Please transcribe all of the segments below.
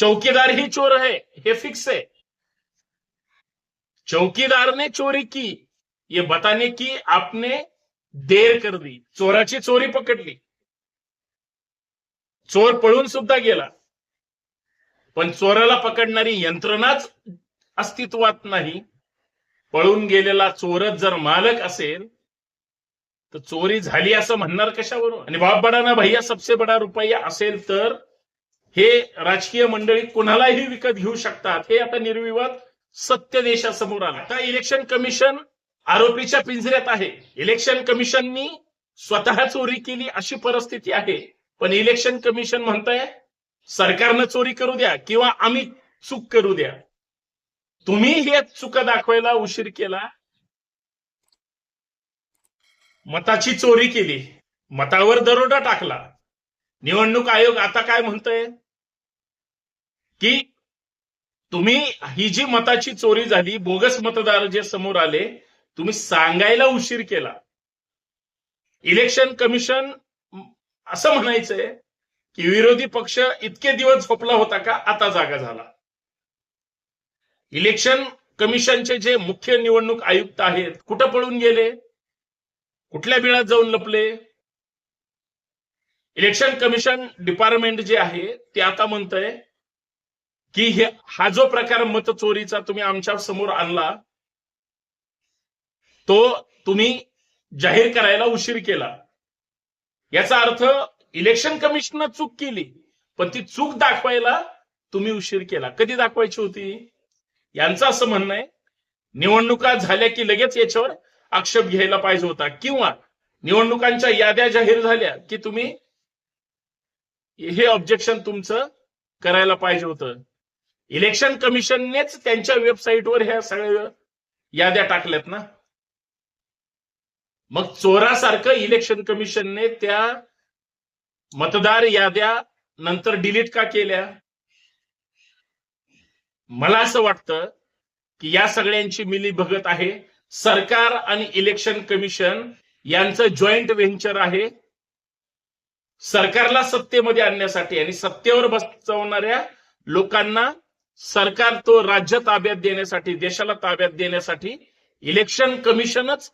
चौकीदार ही चोर है हे फिक्स है चौकीदार ने चोरी की ये बताने की आपने देर कर दी चोराची चोरी पकडली. चोर पळून सुद्धा गेला. पण चोराला पकडणारी यंत्रणाच अस्तित्वात नाही. पळून गेलेला चोरच जर मालक असेल तर चोरी झाली असं म्हणणार कशावरून? आणि बाप बडा ना भैया सबसे बडा रुपया असेल तर हे राजकीय मंडळी कुणालाही विकत घेऊ शकतात. हे आता निर्विवाद सत्य देशासमोर आलं. आता इलेक्शन कमिशन आरोपीच्या पिंजऱ्यात आहे. इलेक्शन कमिशननी स्वतः चोरी केली अशी परिस्थिती आहे. पण इलेक्शन कमिशन म्हणताय सरकारनं चोरी करू द्या किंवा आम्ही चूक करू द्या. तुम्ही हे चुक दाखवायला उशीर केला. मताची चोरी केली. मतावर दरोडा टाकला. निवडणूक आयोग आता काय म्हणतोय? की तुम्ही ही जी मताची चोरी झाली बोगस मतदार जे समोर आले तुम्ही सांगायला उशीर केला. इलेक्शन कमिशन असं म्हणायचंय की विरोधी पक्ष इतके दिवस झोपला होता का आता जागा झाला. इलेक्शन कमिशनचे जे मुख्य निवडणूक आयुक्त आहेत कुठं पळून गेले? कुठल्या बिळात जाऊन लपले? इलेक्शन कमिशन डिपार्टमेंट जे आहे ते आता म्हणतंय की हे हा जो प्रकार मतचोरीचा तुम्ही आमच्यासमोर आणला तो तुम्ही जाहीर करायला उशीर केला. याचा अर्थ इलेक्शन कमिशननं चूक केली पण ती चूक दाखवायला तुम्ही उशीर केला. कधी दाखवायची होती? यांचं असं म्हणणं आहे निवडणुका झाल्या की लगेच याच्यावर आक्षेप घ्यायला पाहिजे होता. किंवा निवडणुकांच्या याद्या जाहीर झाल्या की तुम्ही हे ऑब्जेक्शन तुमचं करायला पाहिजे होतं. इलेक्शन कमिशननेच त्यांच्या वेबसाईटवर ह्या सगळ्या याद्या टाकल्यात ना. मग चोरासारखं इलेक्शन कमिशनने त्या मतदार याद्या नंतर डिलीट का केल्या? मला असं वाटतं की या सगळ्यांची मिली भगत आहे. सरकार आणि इलेक्शन कमिशन यांचं जॉईंट व्हेंचर आहे. सरकारला सत्तेमध्ये आणण्यासाठी आणि सत्तेवर बसवणाऱ्या लोकांना सरकार तो राज्य ताब्यात देण्यासाठी देशाला ताब्यात देण्यासाठी इलेक्शन कमिशनच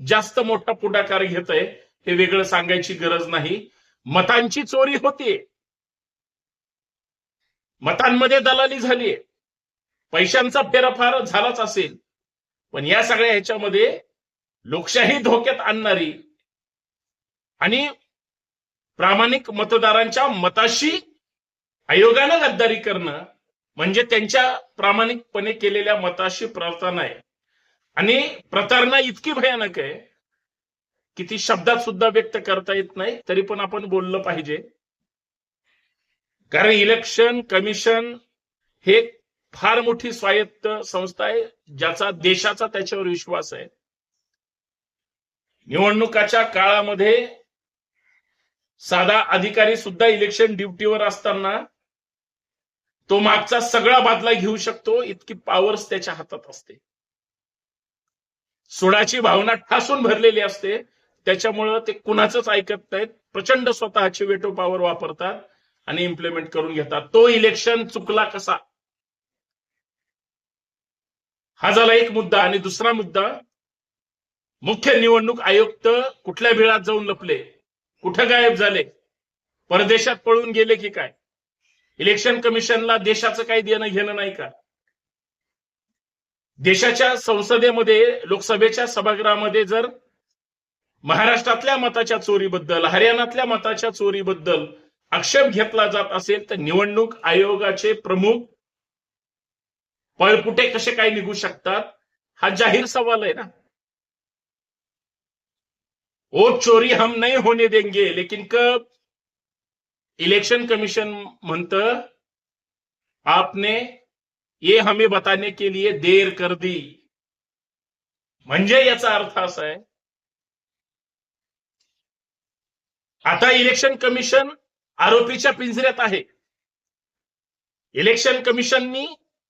जास्त मोठा पुढाकार घेत आहे हे वेगळं सांगायची गरज नाही. मतांची चोरी होते मतांमध्ये दलाली झालीये. पैशांचा फेरफार झालाच असेल. पण या सगळ्या ह्याच्यामध्ये लोकशाही धोक्यात आणणारी आणि प्रामाणिक मतदारांच्या मताशी आयोगानं गद्दारी करणं म्हणजे त्यांच्या प्रामाणिकपणे केलेल्या मताशी प्रार्थना आहे. आणि प्रतारणा इतकी भयानक आहे की ती शब्दात सुद्धा व्यक्त करता येत नाही तरी पण आपण बोललं पाहिजे. कारण इलेक्शन कमिशन हे फार मोठी स्वायत्त संस्था आहे ज्याचा देशाचा त्याच्यावर विश्वास आहे. निवडणुकाच्या काळामध्ये साधा अधिकारी सुद्धा इलेक्शन ड्युटीवर असताना तो मागचा सगळा बादला घेऊ शकतो इतकी पॉवर्स त्याच्या हातात असते. सुडाची भावना ठासून भरलेली असते. त्याच्यामुळं ते कुणाचंच ऐकत नाहीत. प्रचंड स्वतःची वेटो पॉवर वापरतात आणि इम्प्लिमेंट करून घेतात. तो इलेक्शन चुकला कसा? हा झाला एक मुद्दा आणि दुसरा मुद्दा. मुख्य निवडणूक आयुक्त कुठल्या वेळात जाऊन लपले? कुठं गायब झाले? परदेशात पळून गेले की काय? इलेक्शन कमिशनला देशाचं काही देणं घेणं नाही का? देशाच्या संसदेमध्ये लोकसभेच्या सभागृहामध्ये जर महाराष्ट्रातल्या मताच्या चोरीबद्दल हरियाणातल्या मताच्या चोरीबद्दल आक्षेप घेतला जात असेल तर निवडणूक आयोगाचे प्रमुख पळपुटे कसे काय निघू शकतात? हा जाहीर सवाल आहे ना. वोट चोरी हम नहीं होने देंगे लेकिन कब? इलेक्शन कमीशन म्हणतं आपने ये हमें बताने के लिए देर कर दी। म्हणजे याचा अर्थ असा आहे आता इलेक्शन कमिशन आरोपीच्या पिंजऱ्यात आहे. इलेक्शन कमिशननी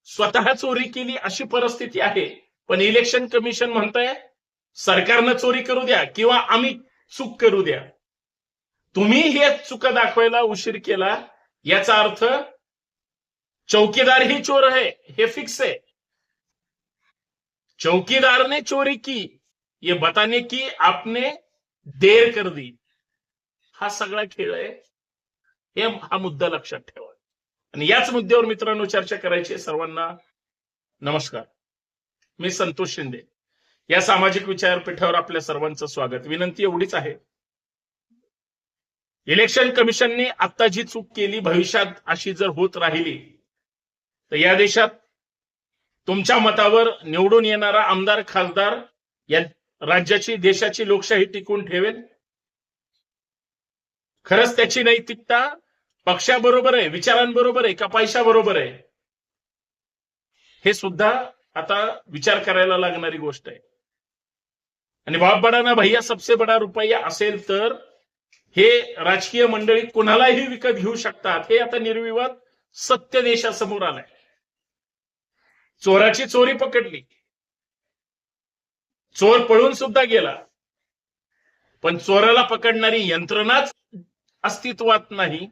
स्वतः चोरी केली अशी परिस्थिती आहे पण इलेक्शन कमिशन म्हणतंय सरकारनं चोरी करू द्या किंवा आम्ही चूक करू द्या. तुम्ही हे चुक दाखवायला उशीर केला याचा अर्थ चौकीदार ही चोर आहे हे फिक्स आहे. चौकीदार ने चोरी की ये बताने की आपने देर कर दी. हा सगळा खेळ आहे हे हा मुद्दा लक्षात ठेवा. आणि याच मुद्द्यावर मित्रांनो चर्चा करायची सर्वांना. नमस्कार. मी संतोष शिंदे. या सामाजिक विचारपीठावर आपल्या सर्वांचं स्वागत. विनंती एवढीच आहे. इलेक्शन कमिशनने आता जी चूक केली भविष्यात अशी जर होत राहिली तर या देशात तुमच्या मतावर निवडून येणारा आमदार खासदार या राज्याची देशाची लोकशाही टिकून ठेवेल. खरंच त्याची नैतिकता पक्षाबरोबर आहे विचारांबरोबर आहे का पैशाबरोबर आहे? हे सुद्धा आता विचार करायला लागणारी गोष्ट आहे. आणि बाप बडा ना भैया सबसे बडा रुपया असेल तर हे राजकीय मंडळी कुणालाही विकत घेऊ शकतात. हे आता निर्विवाद सत्य देशासमोर आलंय. चोराची चोरी पकडली. चोर पळून सुद्धा गेला. पण चोराला पकडणारी यंत्रणाच अस्तित्वात नाही.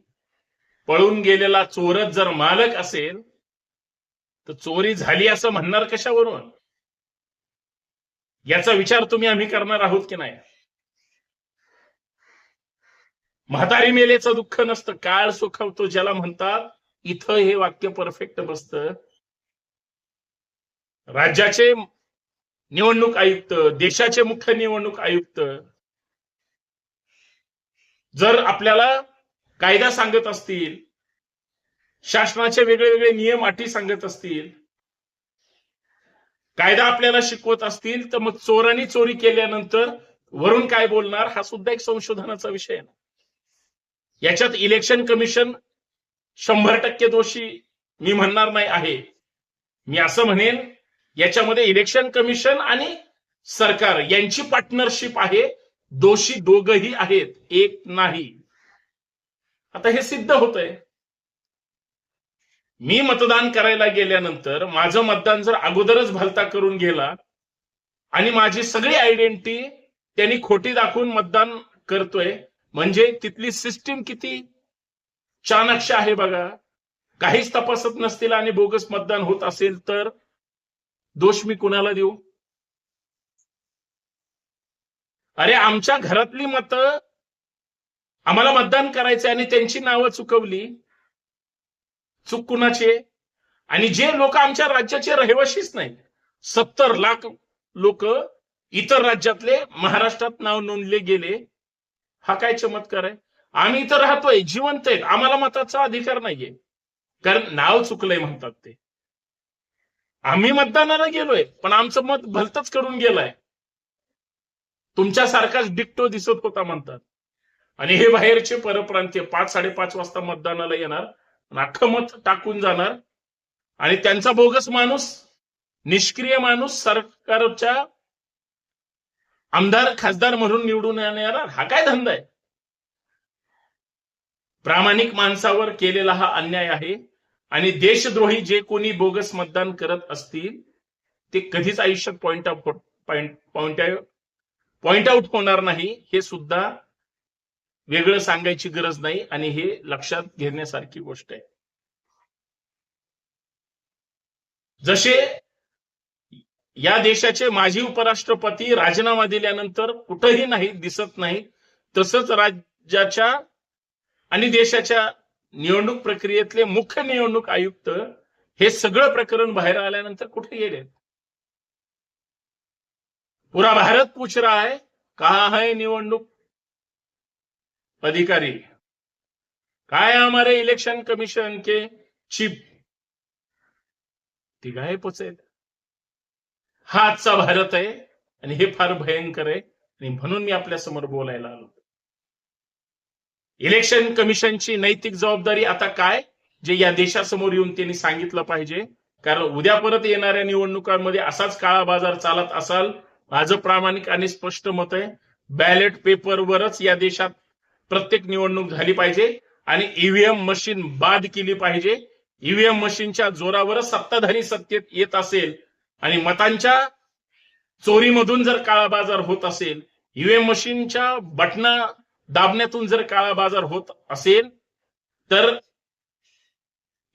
पळून गेलेला चोरच जर मालक असेल तर चोरी झाली असं म्हणणार कशावरून? याचा विचार तुम्ही आम्ही करणार आहोत की नाही? म्हातारी मेलेचं दुःख नसतं काळ सुखवतो ज्याला म्हणतात इथं हे वाक्य परफेक्ट बसत. राज्याचे निवडणूक आयुक्त देशाचे मुख्य निवडणूक आयुक्त जर आपल्याला कायदा सांगत असतील शासनाचे वेगळे वेगळे नियम अटी सांगत असतील कायदा आपल्याला शिकवत असतील तर मग चोरांनी चोरी केल्यानंतर वरून काय बोलणार? हा सुद्धा एक संशोधनाचा विषय आहे याच्यात इलेक्शन कमिशन शंभर टक्के दोषी मी म्हणणार नाही आहे. मी असं म्हणेन याच्यामध्ये इलेक्शन कमिशन आणि सरकार यांची पार्टनरशिप आहे. दोषी दोघही आहेत एक नाही. आता हे सिद्ध होत आहे मी मतदान करायला गेल्यानंतर माझं मतदान जर अगोदरच भलता करून गेला आणि माझी सगळी आयडेंटिटी त्यांनी खोटी दाखवून मतदान करतोय म्हणजे तिथली सिस्टीम किती चाणक्य आहे बघा. काहीच तपासत नसतील आणि बोगस मतदान होत असेल तर दोष मी कुणाला देऊ? अरे आमच्या घरातली मतं आम्हाला मतदान करायचं आणि त्यांची नावं चुकवली. चूक कुणाची आहे? आणि जे लोक आमच्या राज्याचे रहिवाशीच नाही सत्तर लाख लोक इतर राज्यातले महाराष्ट्रात नाव नोंदले गेले. हा काय चमत्कार आहे? आम्ही इथं राहतोय जिवंत आहेत. आम्हाला मताचा अधिकार नाहीये. कारण नाव चुकलंय म्हणतात ते. आम्ही मतदानाला गेलोय पण आमचं मत भलतच करून गेलाय. तुमच्यासारखाच डिक्टो दिसत होता म्हणतात. आणि हे बाहेरचे परप्रांतीय पाच साडेपाच वाजता मतदानाला येणार. अख्खं मत टाकून जाणार. आणि त्यांचा बोगस माणूस निष्क्रिय माणूस सरकारच्या आमदार खासदार म्हणून निवडून येणार हा काय धंदा आहे? प्रामाणिक माणसावर केलेला हा अन्याय आहे. आणि देशद्रोही जे कोणी बोगस मतदान करत असतील ते कधीच आयुष्यात point out point point out होणार नाही. हे सुद्धा वेगळं सांगायची गरज नाही आणि हे लक्षात घेण्यासारखी गोष्ट आहे. जसे या देशाचे माजी उपराष्ट्रपती राजीनामा दिल्यानंतर कुठंही नाही दिसत नाही तसंच राज्याच्या आणि देशाच्या निवडणूक प्रक्रियेतले मुख्य निवडणूक आयुक्त हे सगळं प्रकरण बाहेर आल्यानंतर कुठे गेले पुरा भारत पूछ रहा है कहा है निवडणूक अधिकारी काय हमारे इलेक्शन कमिशन के चीफ ती काय पोचेल. हा आजचा भारत आहे आणि हे फार भयंकर आहे आणि म्हणून मी आपल्यासमोर बोलायला आलो. इलेक्शन कमिशनची नैतिक जबाबदारी आता काय? जे या देशासमोर येऊन त्यांनी सांगितलं पाहिजे. कारण उद्या परत येणाऱ्या निवडणुकांमध्ये असाच काळा बाजार चालत असाल. माझं प्रामाणिक आणि स्पष्ट मत आहे. बॅलेट पेपरवरच या देशात प्रत्येक निवडणूक झाली पाहिजे आणि ईव्हीएम मशीन बाद केली पाहिजे. ईव्हीएम मशीनच्या जोरावरच सत्ताधारी सत्तेत येत असेल आणि मतांच्या चोरीमधून जर काळा बाजार होत असेल ईव्हीएम मशीनच्या बटना दाबण्यातून जर काळा बाजार होत असेल तर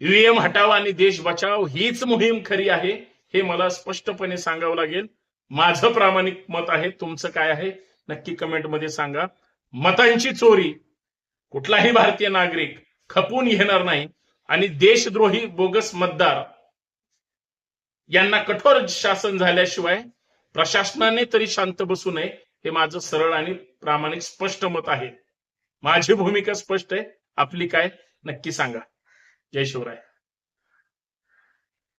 ईव्हीएम हटाव आणि देश बचाव हीच मोहीम खरी आहे हे मला स्पष्टपणे सांगावं लागेल. माझं प्रामाणिक मत आहे तुमचं काय आहे नक्की कमेंटमध्ये सांगा. मतांची चोरी. कुठलाही भारतीय नागरिक खपून घेणार नाही. आणि देशद्रोही बोगस मतदार यांना कठोर शासन झाल्याशिवाय प्रशासनाने तरी शांत बसू नये हे माझं सरळ आणि प्रामाणिक स्पष्ट मत आहे. माझी भूमिका स्पष्ट आहे. आपली काय? नक्की सांगा. जय शिवराय.